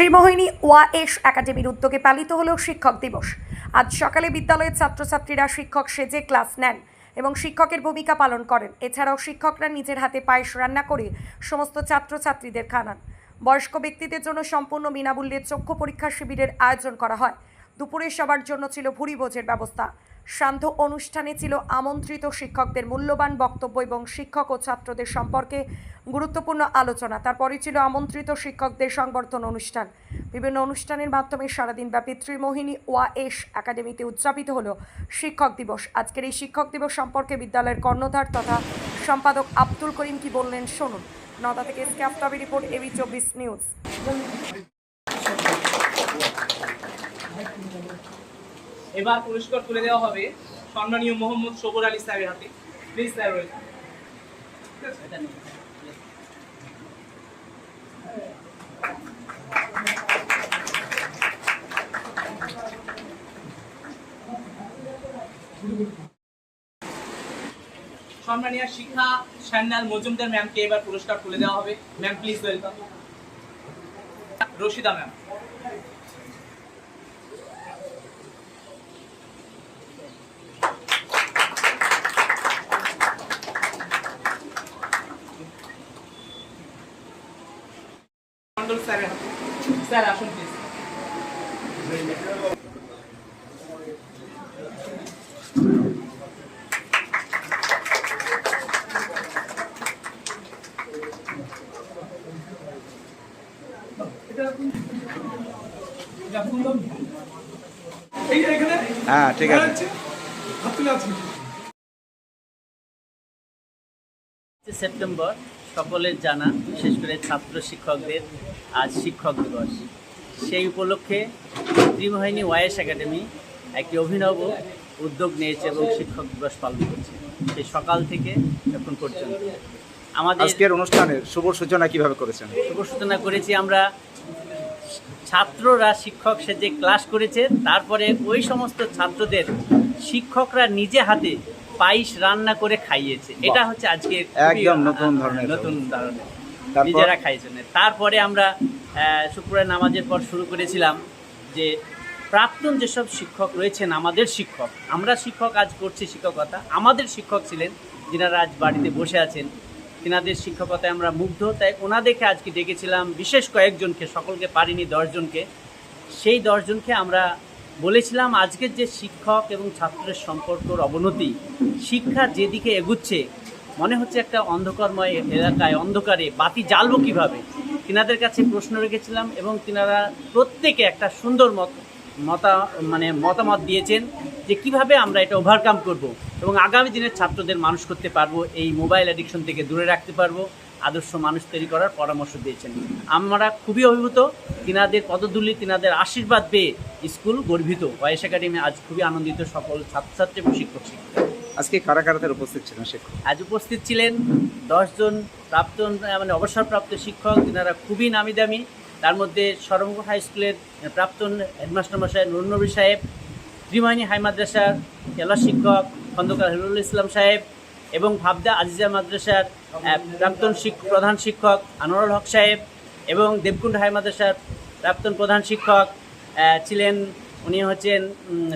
শ্রীমোহিনী ওয়াএস একাডেমির উদ্যোগে পালিত হলো শিক্ষক দিবস। আজ সকালে বিদ্যালয়ের ছাত্রছাত্রীরা শিক্ষক সেজে ক্লাস নেন এবং শিক্ষকের ভূমিকা পালন করেন। এছাড়াও শিক্ষকরা নিজের হাতে পায়েস রান্না করে সমস্ত ছাত্রছাত্রীদের খানান। বয়স্ক ব্যক্তিদের জন্য সম্পূর্ণ বিনামূল্যে চক্ষু পরীক্ষা শিবিরের আয়োজন করা হয়। দুপুরে সবার জন্য ছিল ভুরি ভোজের ব্যবস্থা। সান্ধ্য অনুষ্ঠানে ছিল আমন্ত্রিত শিক্ষকদের মূল্যবান বক্তব্য এবং শিক্ষক ও ছাত্রদের সম্পর্কে গুরুত্বপূর্ণ আলোচনা। তারপরে ছিল আমন্ত্রিত শিক্ষকদের সংবর্ধন অনুষ্ঠান। বিভিন্ন অনুষ্ঠানের মাধ্যমে সারাদিন ব্যাপী ত্রিমোহিনী ওয়াএস একাডেমিতে উদযাপিত হল শিক্ষক দিবস। আজকের এই শিক্ষক দিবস সম্পর্কে বিদ্যালয়ের কর্ণধার তথা সম্পাদক আব্দুল করিম কি বললেন শুনুন। নটা থেকে আফতাবি রিপোর্ট, এবি চব্বিশ নিউজ। এবার পুরস্কার তুলে দেওয়া হবে সম্মানীয় মোহাম্মদ সবর আলী সাহেবের হাতে। প্লিজ স্যার সম্মানীয় শিক্ষা সান্যাল মজুমদার ম্যামকে এবার পুরস্কার তুলে দেওয়া হবে। Ma'am please welcome Rashida ma'am. Mondal স্যারের। হাতে স্যার আসুন প্লিজ হ্যাঁ ঠিক আছে। সেপ্টেম্বর সকলের জানা বিশেষ করে ছাত্র শিক্ষকদের আজ শিক্ষক দিবস। সেই উপলক্ষে ত্রিমোহিনী ওয়াইএস একাডেমি একটি অভিনব উদ্যোগ নিয়েছে এবং শিক্ষক দিবস পালন করছে সেই সকাল থেকে এখন পর্যন্ত। আমাদের আজকের অনুষ্ঠানের শুভ সূচনা কীভাবে করেছেন? শুভ সূচনা করেছি আমরা ছাত্ররা শিক্ষক সে যে ক্লাস করেছে তারপরে ওই সমস্ত ছাত্রদের শিক্ষকরা নিজে হাতে পায়েস রান্না করে খাইয়েছে। এটা হচ্ছে আজকে একদম নতুন ধরনের নতুন ধরনের? নিজেরা খাইয়েছেন। তারপরে আমরা শুক্রবার নামাজের পর শুরু করেছিলাম যে প্রাক্তন যেসব শিক্ষক রয়েছেন আমাদের শিক্ষক আমরা শিক্ষক আজ করছি শিক্ষকতা আমাদের শিক্ষক ছিলেন যিনারা আজ বাড়িতে বসে আছেন। তিনাদের শিক্ষকতায় আমরা মুগ্ধ তাই ওনাদেরকে আজকে ডেকেছিলাম বিশেষ কয়েকজনকে সকলকে পারিনি দশজনকে। সেই দশজনকে আমরা বলেছিলাম আজকের যে শিক্ষক এবং ছাত্রের সম্পর্কর অবনতি, শিক্ষা যেদিকে এগুচ্ছে, মনে হচ্ছে একটা অন্ধকারময় এলাকায়, অন্ধকারে, বাতি জ্বালবো কীভাবে? তিনাদের কাছে প্রশ্ন রেখেছিলাম এবং তিনারা প্রত্যেকে একটা সুন্দর মত, মতা মানে মতামত দিয়েছেন যে কীভাবে আমরা এটা ওভারকাম করব এবং আগামী দিনের ছাত্রদের মানুষ করতে পারব, এই মোবাইল অ্যাডিকশন থেকে দূরে রাখতে পারব। আদর্শ মানুষ তৈরি করার পরামর্শ দিয়েছেন। আমরা খুবই অভিভূত তিনাদের পদধূলি তিনাদের আশীর্বাদ পেয়ে স্কুল গর্বিত। ওয়াইস একাডেমি আজ খুবই আনন্দিত সকল ছাত্রছাত্রী এবং শিক্ষক শিক্ষিকা। আজকে কারা কারাদের উপস্থিত ছিলেন শিক্ষক? আজ উপস্থিত ছিলেন দশজন প্রাক্তন মানে অবসরপ্রাপ্ত শিক্ষক তিনারা খুবই নামি দামি তার মধ্যে সরমপুর হাই স্কুলের প্রাক্তন হেডমাস্টার মশাই নুরনবী সাহেব ত্রিমাহিনী হাই মাদ্রাসার খেলা শিক্ষক খন্দকার হিরুল ইসলাম সাহেব এবং ভাবদা আজিজা মাদ্রাসার প্রাক্তন প্রধান শিক্ষক আনোয়ারুল হক সাহেব এবং দেবকুণ্ড হাই মাদ্রাসার প্রাক্তন প্রধান শিক্ষক ছিলেন, উনি হচ্ছেন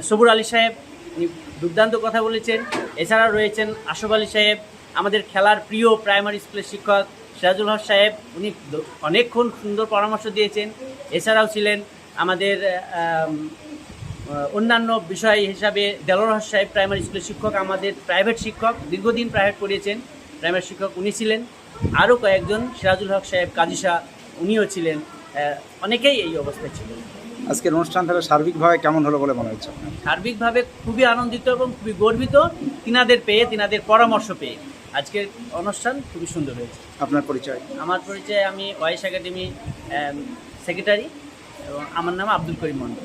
সবুর আলী সাহেব। উনি দুর্দান্ত কথা বলেছেন। এছাড়াও রয়েছেন আশফ আলী সাহেব, আমাদের খেলার প্রিয় প্রাইমারি স্কুলের শিক্ষক সিরাজুল হক সাহেব। উনি অনেকক্ষণ সুন্দর পরামর্শ দিয়েছেন। এছাড়াও ছিলেন আমাদের অন্যান্য বিষয় হিসাবে দেলোর হক সাহেব প্রাইমারি স্কুলের শিক্ষক আমাদের প্রাইভেট শিক্ষক দীর্ঘদিন প্রাইভেট পড়িয়েছেন। প্রাইমারি শিক্ষক উনি ছিলেন। আরও কয়েকজন সিরাজুল হক সাহেব কাজিসা উনিও ছিলেন। অনেকেই এই অবস্থায় ছিলেন। আজকের অনুষ্ঠান তাহলে সার্বিকভাবে কেমন হলো বলে মনে হচ্ছে সার্বিকভাবে খুবই আনন্দিত এবং খুবই গর্বিত। তিনাদের পেয়ে তিনাদের পরামর্শ পেয়ে আজকের অনুষ্ঠান খুবই সুন্দর হয়েছে। আপনার পরিচয়? আমার পরিচয় আমি ওয়াইস একাডেমি সেক্রেটারি এবং আমার নাম আব্দুল করিম মন্ডল